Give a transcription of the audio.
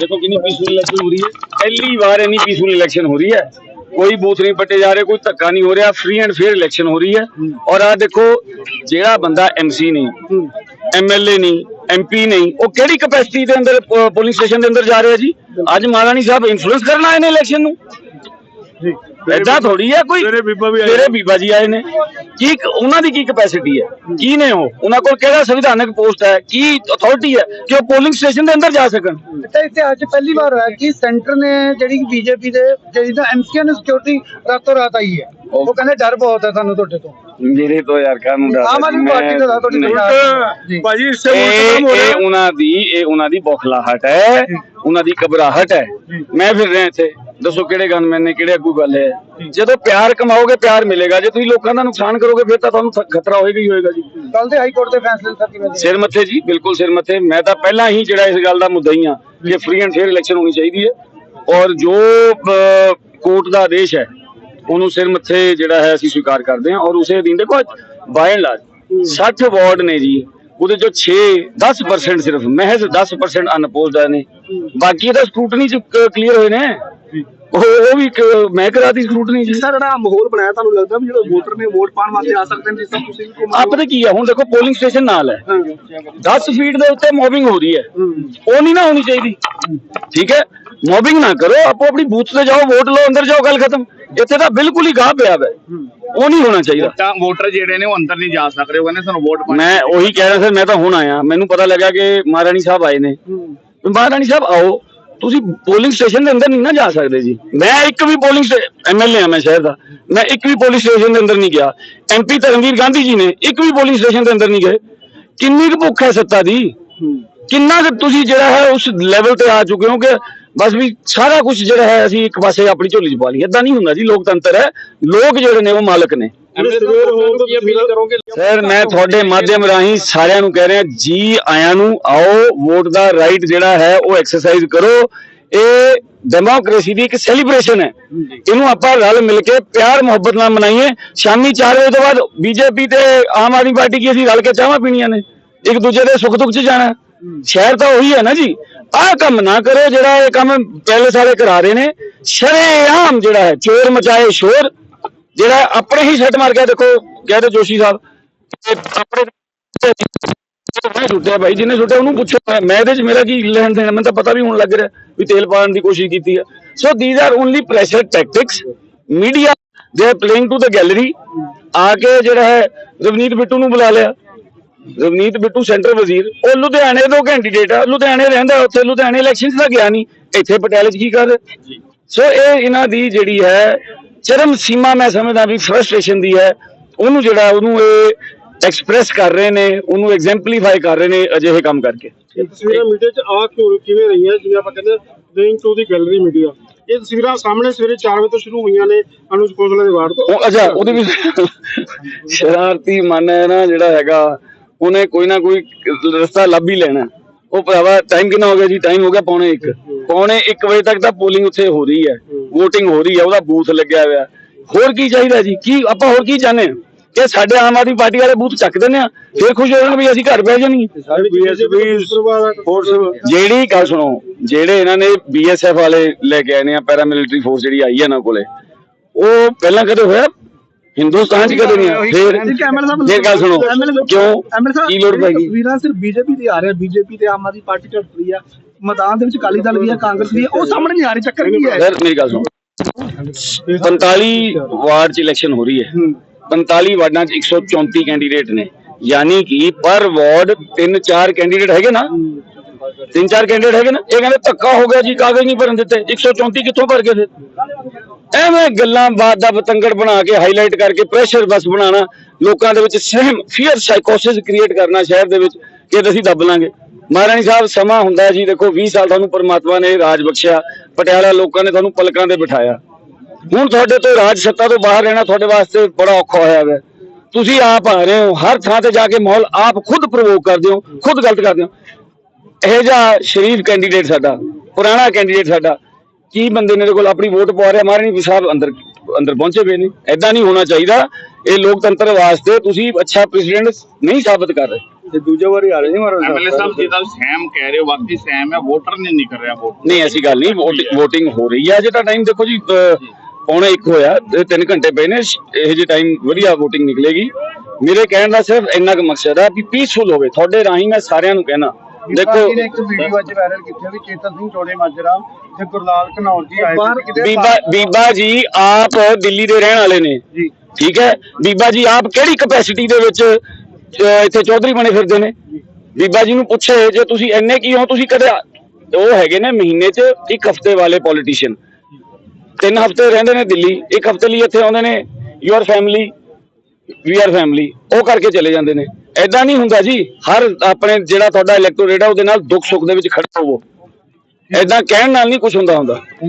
ਦੇਖੋ ਕਿੰਨੀ peaceful election ਹੋ ਰਹੀ ਹੈ। ਪਹਿਲੀ ਵਾਰ ਇੰਨੀ ਪੀਸਫੁਲ ਇਲੈਕਸ਼ਨ ਹੋ ਰਹੀ ਹੈ। ਕੋਈ ਬੂਥ ਨਹੀਂ ਪੱਟੇ ਜਾ ਰਹੇ, ਕੋਈ ਧੱਕਾ ਨਹੀਂ ਹੋ ਰਿਹਾ। ਫ੍ਰੀ ਐਂਡ ਫੇਅਰ ਇਲੈਕਸ਼ਨ ਹੋ ਰਹੀ ਹੈ। ਔਰ ਆ ਦੇਖੋ, ਜਿਹੜਾ ਬੰਦਾ ਐਮਸੀ ਨਹੀਂ ਐਮਐਲਏ ਨਹੀਂ ਐਮਪੀ ਨਹੀਂ, ਉਹ ਕਿਹੜੀ ਕਪੈਸਿਟੀ ਦੇ ਅੰਦਰ ਪੋਲਿੰਗ ਸਟੇਸ਼ਨ ਦੇ ਅੰਦਰ ਜਾ ਰਿਹਾ ਜੀ? ਅੱਜ ਮਹਾਰਾਣੀ ਸਾਹਿਬ ਇਨਫਲੂਐਂਸ ਕਰਨ ਆਏ ਨੇ ਇਲੈਕਸ਼ਨ ਨੂੰ। ਜੀ ਐਦਾਂ ਥੋੜੀ ਹੈ ਕੋਈ। ਸਵੇਰੇ ਬੀਬਾ ਵੀ ਆਏ ਸਵੇਰੇ ਬੀਬਾ ਜੀ ਆਏ ਨੇ। ਕੀ ਉਹਨਾਂ ਦੀ ਕੀ ਕੈਪੈਸਿਟੀ ਹੈ ਕੀ ਨੇ ਉਹ? ਉਹਨਾਂ ਕੋਲ ਕਿਹੜਾ ਸੰਵਿਧਾਨਕ ਪੋਸਟ ਹੈ? ਕੀ ਅਥਾਰਟੀ ਹੈ ਕਿ ਉਹ ਪੋਲਿੰਗ ਸਟੇਸ਼ਨ ਦੇ ਅੰਦਰ ਜਾ ਸਕਣ? ਤੇ ਇੱਥੇ ਅੱਜ ਪਹਿਲੀ ਵਾਰ ਹੋਇਆ ਕਿ ਸੈਂਟਰ ਨੇ ਜਿਹੜੀ ਬੀਜੇਪੀ ਦੇ ਜਿਹੜੀ ਤਾਂ ਐਮਸੀਆਂ ਨੇ ਸਿਕਿਉਰਿਟੀ ਰਾਤੋਂ ਰਾਤ ਆਈ ਹੈ। ਉਹ ਕਹਿੰਦੇ ਡਰ ਬਹੁਤ ਹੈ ਸਾਨੂੰ ਤੁਹਾਡੇ ਤੋਂ। ਮੇਰੇ ਤੋਂ ਯਾਰ ਕਾਹਨੂੰ ਡਰ ਆਮ ਆਦਮੀ ਪਾਰਟੀ ਦਾ ਤੁਹਾਡੀ ਨਹੀਂ। ਸਰਕਾਰ ਭਾਜੀ ਇਸੇ ਦਾ ਇਹ ਉਹਨਾਂ ਦੀ ਇਹ ਉਹਨਾਂ ਦੀ ਬੌਖਲਾਹਟ ਹੈ। ਉਹਨਾਂ ਦੀ ਘਬਰਾਹਟ ਹੈ। ਮੈਂ ਫਿਰ ਰਿਹਾ ਇੱਥੇ। ਦੱਸੋ ਕਿਹੜੇ ਗਨਮੈਨ ਨੇ ਕਿਹੜੇ ਅੱਗੂ ਗੱਲ ਹੈ? ਜਦੋਂ ਪਿਆਰ ਕਮਾਓਗੇ ਪਿਆਰ ਮਿਲੇਗਾ। ਜੇ ਤੁਸੀਂ ਲੋਕਾਂ ਦਾ ਨੁਕਸਾਨ ਕਰੋਗੇ ਫਿਰ ਤਾਂ ਤੁਹਾਨੂੰ ਖਤਰਾ ਹੋਏਗਾ ਹੀ ਹੋਏਗਾ ਜੀ। ਕੱਲ ਦੇ ਹਾਈ ਕੋਰਟ ਦੇ ਫੈਸਲੇ ਸਰ ਕਿਵੇਂ ਸਿਰ ਮੱਥੇ ਜੀ ਬਿਲਕੁਲ ਸਿਰ ਮੱਥੇ। ਮੈਂ ਤਾਂ ਪਹਿਲਾਂ ਹੀ ਜਿਹੜਾ ਇਸ ਗੱਲ ਦਾ ਮੁੱਦਾ ਹੀ ਆ ਕਿ ਫ੍ਰੀ ਐਂਡ ਫੇਅਰ ਇਲੈਕਸ਼ਨ ਹੋਣੀ ਚਾਹੀਦੀ ਹੈ। ਔਰ ਜੋ ਕੋਰਟ ਦਾ ਆਦੇਸ਼ ਹੈ ਉਹਨੂੰ ਸਿਰ ਮੱਥੇ ਜਿਹੜਾ ਹੈ ਅਸੀਂ ਸਵੀਕਾਰ ਕਰਦੇ ਹਾਂ। ਔਰ ਉਸੇ ਅਧੀਨ ਦੇਖੋ ਬਾਈ ਐਂਡ ਲਾਰਜ 60 ਵਾਰਡ ਨੇ ਜੀ ਉਹਦੇ ਚੋਂ 6 10% ਸਿਰਫ ਮਹਿਜ਼ 10% ਅਨਪੋਜ਼ਡ ਨੇ। ਬਾਕੀ ਤਾਂ ਸਕਰੂਟਨੀ ਚ ਕਲੀਅਰ ਹੋਏ ਨੇ। ਉਹ ਉਹ ਵੀ ਇੱਕ ਮੈਂ ਕਰਾਤੀ ਸਕਰੂਟਨੀ ਜੀ। ਸਰ ਜਿਹੜਾ ਮਾਹੌਲ ਬਣਾਇਆ ਤੁਹਾਨੂੰ ਲੱਗਦਾ ਵੀ ਜਿਹੜੇ ਵੋਟਰ ਨੇ ਵੋਟ ਪਾਉਣ ਵਾਸਤੇ ਆ ਸਕਦੇ ਨੇ ਜਿਸ ਤਰ੍ਹਾਂ ਤੁਸੀਂ ਵੀ ਆਪ ਪਤਾ ਕੀ ਹੈ ਹੁਣ ਦੇਖੋ ਪੋਲਿੰਗ ਸਟੇਸ਼ਨ ਨਾਲ ਹੈ। 10 ਫੀਟ ਦੇ ਉੱਤੇ ਮੋਬਿੰਗ ਹੋ ਰਹੀ ਹੈ। ਉਹ ਨਹੀਂ ਨਾ ਹੋਣੀ ਚਾਹੀਦੀ। ਠੀਕ ਹੈ? ਮੋਬਿੰਗ ਨਾ ਕਰੋ ਆਪੋ ਆਪਣੀ ਬੂਥ ਤੇ ਜਾਓ ਵੋਟ ਲਓ ਅੰਦਰ ਜਾਓ ਗੱਲ ਖਤਮ। ਇੱਥੇ ਤਾਂ ਬਿਲਕੁਲ ਹੀ ਗਾਹ ਪਿਆ ਹੈ। ਉਹ ਨਹੀਂ ਹੋਣਾ ਚਾਹੀਦਾ। ਤਾਂ ਵੋਟਰ ਜਿਹੜੇ ਨੇ ਉਹ ਅੰਦਰ ਨਹੀਂ ਜਾ ਸਕਦੇ ਉਹ ਕਹਿੰਦੇ ਸਾਨੂੰ ਵੋਟ ਪਾਣੀ ਮੈਂ ਉਹੀ ਕਹਿ ਰਿਹਾ ਸਰ ਮੈਂ ਤਾਂ ਹੁਣ ਆਇਆ। ਮੈਨੂੰ ਪਤਾ ਲੱਗਾ ਕਿ ਮਹਾਰਾਣੀ ਸਾਹਿਬ ਆਏ ਨੇ। ਵੀ ਮਹਾਰਾਣੀ ਸਾਹਿਬ ਆਓ। ਤੁਸੀਂ ਪੋਲਿੰਗ ਸਟੇਸ਼ਨ ਦੇ ਅੰਦਰ ਨਹੀਂ ਨਾ ਜਾ ਸਕਦੇ ਜੀ। ਮੈਂ ਇੱਕ ਵੀ ਪੋਲਿੰਗ ਐਮਐਲਏ ਆ ਮੈਂ ਸ਼ਹਿਰ ਦਾ। ਮੈਂ ਇੱਕ ਵੀ ਪੋਲਿੰਗ ਸਟੇਸ਼ਨ ਦੇ ਅੰਦਰ ਨਹੀਂ ਗਿਆ। ਐਮਪੀ ਧਰਮਵੀਰ ਗਾਂਧੀ ਜੀ ਨੇ ਇੱਕ ਵੀ ਪੋਲਿੰਗ ਸਟੇਸ਼ਨ ਦੇ ਅੰਦਰ ਨਹੀਂ ਗਏ। ਕਿੰਨੀ ਕੁ ਭੁੱਖ ਹੈ ਸੱਤਾ ਦੀ? ਕਿੰਨਾ ਕੁ ਤੁਸੀਂ ਜਿਹੜਾ ਹੈ ਉਸ ਲੈਵਲ ਤੇ ਆ ਚੁੱਕੇ ਹੋ ਕਿ ਬਸ ਵੀ ਸਾਰਾ ਕੁਝ ਜਿਹੜਾ ਹੈ ਅਸੀਂ ਇੱਕ ਪਾਸੇ ਆਪਣੀ ਝੋਲੀ 'ਚ ਪਾ ਲਈ। ਏਦਾਂ ਨਹੀਂ ਹੁੰਦਾ ਜੀ। ਲੋਕਤੰਤਰ ਹੈ। ਲੋਕ ਜਿਹੜੇ ਨੇ ਉਹ ਮਾਲਕ ਨੇ। ਸਰ ਮੈਂ ਤੁਹਾਡੇ ਮਾਧਿਅਮ ਰਾਹੀਂ ਸਾਰਿਆਂ ਨੂੰ ਕਹਿ ਰਿਹਾ ਜੀ ਆਇਆਂ ਨੂੰ ਆਓ ਵੋਟ ਦਾ ਰਾਈਟ ਜਿਹੜਾ ਹੈ ਉਹ ਐਕਸਰਸਾਈਜ਼ ਕਰੋ। ਇਹ ਡੈਮੋਕ੍ਰੇਸੀ ਦੀ ਇੱਕ ਸੈਲੀਬ੍ਰੇਸ਼ਨ ਹੈ। ਇਹਨੂੰ ਆਪਾਂ ਰਲ ਮਿਲ ਕੇ ਪਿਆਰ ਮੁਹੱਬਤ ਨਾਲ ਮਨਾਈਏ। ਸ਼ਾਮੀ 4 ਵਜੇ ਤੋਂ ਬਾਅਦ ਬੀਜੇਪੀ ਤੇ ਆਮ ਆਦਮੀ ਪਾਰਟੀ ਕੀ ਅਸੀਂ ਰਲ ਕੇ ਚਾਹਾਂ ਪੀਣੀਆਂ ਨੇ? ਇੱਕ ਦੂਜੇ ਦੇ ਸੁੱਖ ਦੁੱਖ 'ਚ ਜਾਣਾ। ਸ਼ਹਿਰ ਤਾਂ ਉਹੀ ਹੈ ਨਾ ਜੀ। ਆਹ ਕੰਮ ਨਾ ਕਰੋ ਜਿਹੜਾ ਇਹ ਕੰਮ ਪਹਿਲੇ ਸਾਲੇ ਕਰਾ ਰਹੇ ਨੇ। ਸ਼ਰੇਆਮ ਜਿਹੜਾ ਹੈ ਚੋਰ ਮਚਾਏ ਸ਼ੋਰ। ਜਿਹੜਾ ਆਪਣੇ ਹੀ ਸੱਟ ਮਾਰ ਗਿਆ ਦੇਖੋ ਕਹਿੰਦੇ ਜੋਸ਼ੀ ਸਾਹਿਬ। ਤੇ ਆਪਣੇ ਮੈਂ ਛੁੱਟਿਆ ਭਾਈ ਜਿਹਨੇ ਛੁੱਟਿਆ ਉਹਨੂੰ ਪੁੱਛੋ। ਮੈਂ- ਇਹਦੇ ਚ ਮੇਰਾ ਕੀ ਲੈਣ ਦੇਣ? ਮੈਨੂੰ ਤਾਂ ਪਤਾ ਵੀ ਹੁਣ ਲੱਗ ਰਿਹਾ ਵੀ ਤੇਲ ਪਾਉਣ ਦੀ ਕੋਸ਼ਿਸ਼ ਕੀਤੀ ਹੈ so these are only pressure tactics media they are playing to the gallery ਆ ਕੇ ਜਿਹੜਾ ਹੈ ਰਵਨੀਤ ਬਿੱਟੂ ਨੂੰ ਬੁਲਾ ਲਿਆ। ਰਵਨੀਤ ਬਿੱਟੂ ਸੈਂਟਰ ਵਜ਼ੀਰ। ਉਹ ਲੁਧਿਆਣੇ ਤੋਂ ਕੈਂਡੀਡੇਟ ਆ। ਲੁਧਿਆਣੇ ਰਹਿੰਦਾ ਉੱਥੇ। ਲੁਧਿਆਣੇ ਇਲੈਕਸ਼ਨਸ ਦਾ ਗਿਆ ਨਹੀਂ। ਇੱਥੇ ਪਟਿਆਲੇ 'ਚ ਕੀ ਕਰ ਸੋ ਇਹ ਇਹਨਾਂ ਦੀ ਜਿਹੜੀ ਹੈ ਚਰਮ ਸੀਮਾ ਮੈਂ ਸਮਝਦਾ ਵੀ ਫਰਸਟ੍ਰੇਸ਼ਨ ਦੀ ਹੈ। ਉਹਨੂੰ ਜਿਹੜਾ ਉਹਨੂੰ ਇਹ ਐਕਸਪ੍ਰੈਸ ਕਰ ਰਹੇ ਨੇ ਉਹਨੂੰ ਐਗਜ਼ੈਂਪਲੀਫਾਈ ਕਰ ਰਹੇ ਨੇ ਅਜਿਹੇ ਕੰਮ ਕਰਕੇ। ਤਸਵੀਰਾਂ ਮੀਡੀਆ 'ਚ ਆ ਕਿਉਂ ਕਿਵੇਂ ਰਹੀਆਂ ਜਿਵੇਂ ਆਪਾਂ ਕਹਿੰਦੇ going to the gallery media ਇਹ ਤਸਵੀਰਾਂ ਸਾਹਮਣੇ ਸਵੇਰੇ 4 ਵਜੇ ਤੋਂ ਸ਼ੁਰੂ ਹੋਈਆਂ ਨੇ ਅਨੁਜ ਕੋਸਲਾ ਦੇ ਵਾਰਡ ਤੋਂ। ਅੱਛਾ ਉਹਦੇ ਵੀ ਸ਼ਰਾਰਤੀ ਮਨ ਹੈ ਨਾ ਜਿਹੜਾ ਹੈਗਾ ਉਹਨੇ ਕੋਈ ਨਾ ਕੋਈ ਰਸਤਾ ਲੱਭ ਹੀ ਲੈਣਾ। ਉਹ ਭਰਾਵਾ ਟਾਈਮ ਕਿੰਨਾ ਹੋ ਗਿਆ ਜੀ? ਟਾਈਮ ਹੋ ਗਿਆ ਪੌਣੇ 1 ਪੌਣੇ 1 ਵਜੇ ਤੱਕ ਤਾਂ ਪੋਲਿੰਗ ਉੱਥੇ ਹੋ ਰਹੀ ਹੈ। VOTING ਹੋ ਰਹੀ ਹੈ, ਉਹਦਾ ਬੂਥ ਲੱਗਿਆ ਹੋਇਆ। ਹੋਰ ਕੀ ਚਾਹੀਦਾ ਜੀ? ਕੀ ਆਪਾਂ ਹੋਰ ਕੀ ਚਾਹੁੰਦੇ ਕਿ ਸਾਡੇ ਆਮ ਆਦਮੀ ਪਾਰਟੀ ਵਾਲੇ ਬੂਥ ਚੱਕ ਦਿੰਦੇ ਆ, ਫੇਰ ਖੁਸ਼ ਹੋ ਜਾਣ ਵੀ ਅਸੀਂ ਘਰ ਬਹਿ ਜਾਣੀ। ਜਿਹੜੀ ਗੱਲ ਸੁਣੋ, ਜਿਹੜੇ ਇਹਨਾਂ ਨੇ ਬੀਐਸਐਫ ਵਾਲੇ ਲੈ ਕੇ ਆਏ ਨੇ ਪੈਰਾਮਿਲਟਰੀ ਫੋਰਸ ਜਿਹੜੀ ਆਈ ਹੈ ਇਹਨਾਂ ਕੋਲੇ, ਉਹ ਪਹਿਲਾਂ ਕਦੇ ਹੋਇਆ? ਹਿੰਦੁਸਤਾਨ 'ਚ ਕਦੇ ਨਹੀਂ ਆਇਆ ਫਿਰ ਫਿਰ ਗੱਲ ਸੁਣੋ ਕਿਉਂ? ਕੀ ਲੋੜ ਪੈ ਗਈ? ਤਸਵੀਰਾਂ ਸਿਰਫ ਬੀਜੇਪੀ ਦੀ ਆ ਰਿਹਾ ਬੀਜੇਪੀ ਤੇ ਆਮ ਆਦਮੀ ਪਾਰਟੀ ਝੜਪ ਰਹੀ ਆ ਮੈਦਾਨ ਦੇ ਵਿੱਚ ਅਕਾਲੀ ਦਲ ਵੀ ਆ ਕਾਂਗਰਸ ਵੀ ਆ ਉਹ ਸਾਹਮਣੇ ਨਹੀਂ ਆ ਰਹੀ ਚੱਕਰ ਕੀ ਹੈ? ਸਰ ਮੇਰੀ ਗੱਲ ਸੁਣੋ। 45 ਵਾਰਡ 'ਚ ਇਲੈਕਸ਼ਨ ਹੋ ਰਹੀ ਹੈ। 45 ਵਾਰਡਾਂ 'ਚ 134 ਕੈਂਡੀਡੇਟ ਨੇ। ਯਾਨੀ ਕਿ ਪਰ ਵਾਰਡ 3-4 ਕੈਂਡੀਡੇਟ ਹੈਗੇ ਨਾ। ਤਿੰਨ ਚਾਰ ਕੈਂਡੀਡੇਟ ਹੈਗੇ ਨਾ। ਇਹ ਕਹਿੰਦੇ ਧੱਕਾ ਹੋ ਗਿਆ ਜੀ ਕਾਗਜ਼ ਨਹੀਂ ਭਰਨ ਦਿੱਤੇ। 134 ਕਿੱਥੋਂ ਭਰ ਕੇ ਫਿਰ? ਐਵੇਂ ਗੱਲਾਂ ਬਾਤ ਦਾ ਬਤੰਗੜ ਬਣਾ ਕੇ ਹਾਈਲਾਈਟ ਕਰਕੇ ਪ੍ਰੈਸ਼ਰ ਬਸ ਬਣਾਉਣਾ, ਲੋਕਾਂ ਦੇ ਵਿੱਚ ਸਹਿਮ ਫੀਅਰ ਸਾਈਕੋਸਿਸ ਕ੍ਰੀਏਟ ਕਰਨਾ ਸ਼ਹਿਰ ਦੇ ਵਿੱਚ, ਕਿ ਅਸੀਂ ਦੱਬ ਲਾਂਗੇ। ਮਹਾਰਾਣੀ ਸਾਹਿਬ, ਸਮਾਂ ਹੁੰਦਾ ਜੀ, ਦੇਖੋ 20 ਸਾਲ ਤੁਹਾਨੂੰ ਪਰਮਾਤਮਾ ਨੇ ਰਾਜ ਬਖਸ਼ਿਆ, ਪਟਿਆਲਾ ਲੋਕਾਂ ਨੇ ਤੁਹਾਨੂੰ ਪਲਕਾਂ ਤੇ ਬਿਠਾਇਆ। ਹੁਣ ਤੁਹਾਡੇ ਤੋਂ ਰਾਜ ਸੱਤਾ ਤੋਂ ਬਾਹਰ ਰਹਿਣਾ ਤੁਹਾਡੇ ਵਾਸਤੇ ਬੜਾ ਔਖਾ ਹੋਇਆ ਹੈ ਤੁਸੀਂ ਆਪ ਆ ਰਹੇ ਹੋ, ਹਰ ਥਾਂ ਤੇ ਜਾ ਕੇ ਮਾਹੌਲ ਆਪ ਖੁਦ ਪ੍ਰਵੋਕ ਕਰਦੇ ਹੋ, ਖੁਦ ਗਲਤ ਕਰਦੇ ਹੋ। ਇਹ ਜਿਹਾ ਸ਼ਰੀਫ ਕੈਂਡੀਡੇਟ ਸਾਡਾ, ਪੁਰਾਣਾ ਕੈਂਡੀਡੇਟ ਸਾਡਾ ਕੀ ਬੰਦੇ ਨੇ ਕੋਲ ਆਪਣੀ ਵੋਟ ਪਵਾ ਰਿਹਾ? ਮਹਾਰਾਣੀ ਵੀ ਸਾਹਿਬ ਅੰਦਰ ਅੰਦਰ ਪਹੁੰਚੇ ਪਏ ਨੇ। ਐਦਾਂ ਨਹੀਂ ਹੋਣਾ ਚਾਹੀਦਾ। ਇਹ ਲੋਕਤੰਤਰ ਵਾਸਤੇ ਤੁਸੀਂ ਅੱਛਾ ਪ੍ਰੈਜ਼ੀਡੈਂਟ ਨਹੀਂ ਸਾਬਤ ਕਰ ਰਹੇ। ਤੇ ਦੂਜੇ ਵਾਰੀ ਆ ਰਹੇ ਨਹੀਂ ਮਾਰੋ ਐਮਐਲਏ ਸਾਹਿਬ ਜਿੱਦਾਂ ਸੈਮ ਕਹਿ ਰਹੇ ਹੋ ਵਾਕਈ ਸੈਮ ਹੈ ਵੋਟਰ ਨੇ ਨਹੀਂ ਕਰ ਰਿਹਾ ਵੋਟ। ਨਹੀਂ ਐਸੀ ਗੱਲ ਨਹੀਂ। VOTING ਹੋ ਰਹੀ ਹੈ ਅਜੇ ਤਾਂ ਟਾਈਮ ਦੇਖੋ ਜੀ ਪੌਣੇ 1 ਹੋਇਆ। ਤੇ 3 ਘੰਟੇ ਪਏ ਨੇ। ਇਹ ਜੇ ਟਾਈਮ ਵਧੀਆ VOTING ਨਿਕਲੇਗੀ। ਮੇਰੇ ਕਹਿਣ ਦਾ ਸਿਰਫ ਇੰਨਾ ਕੁ ਮਕਸਦ ਹੈ ਵੀ ਪੀਸਫੁਲ ਹੋਵੇ। ਤੁਹਾਡੇ ਰਾਹੀਂ ਮੈਂ ਸਾਰਿਆਂ ਨੂੰ ਕਹਿਣਾ। ਦੇਖੋ ਦੇਖੋ ਨੇ ਇੱਕ ਵੀਡੀਓ ਅੱਜ ਵਾਇਰਲ ਕੀਤੀ ਵੀ ਚੇਤਨ ਸਿੰਘ ਚੋੜੇ ਮਾਜਰਾ ਤੇ ਗੁਰਲਾਲ ਘਨੌਰ ਜੀ ਆਏ ਸੀ ਕਿਤੇ ਬੀਬਾ ਬੀਬਾ ਜੀ ਆਪ ਦਿੱਲੀ ਦੇ ਰਹਿਣ ਵਾਲੇ ਨੇ। ਜੀ। ਠੀਕ ਹੈ? ਬੀਬਾ ਜੀ ਆਪ ਕਿਹੜੀ ਕਪੈਸਿਟੀ ਦੇ ਵਿੱਚ ਇੱਥੇ ਚੌਧਰੀ ਬਣੇ ਫਿਰਦੇ ਨੇ? ਬੀਬਾ ਜੀ ਨੂੰ ਪੁੱਛੇ ਜੇ ਤੁਸੀਂ ਇੰਨੇ ਕੀ ਹੋ ਤੁਸੀਂ ਕਦੇ ਉਹ ਹੈਗੇ ਨੇ ਮਹੀਨੇ 'ਚ ਇੱਕ ਹਫ਼ਤੇ ਵਾਲੇ ਪੋਲੀਟੀਸ਼ੀਅਨ ਤਿੰਨ ਹਫ਼ਤੇ ਰਹਿੰਦੇ ਨੇ ਦਿੱਲੀ ਇੱਕ ਹਫ਼ਤੇ ਲਈ ਇੱਥੇ ਆਉਂਦੇ ਨੇ your family we are family ਉਹ ਕਰਕੇ ਚਲੇ ਜਾਂਦੇ ਨੇ। ਐਦਾਂ ਨਹੀਂ ਹੁੰਦਾ ਜੀ, ਹਰ ਆਪਣੇ ਜਿਹੜਾ ਤੁਹਾਡਾ ਇਲੈਕਟੋਰੇਟ ਆ, ਉਹਦੇ ਨਾਲ ਦੁੱਖ ਸੁੱਖ ਦੇ ਵਿੱਚ ਖੜੇ ਹੋਵੋ। ਐਦਾਂ ਕਹਿਣ ਨਾਲ ਨਹੀਂ ਕੁਝ ਹੁੰਦਾ ਹੁੰਦਾ।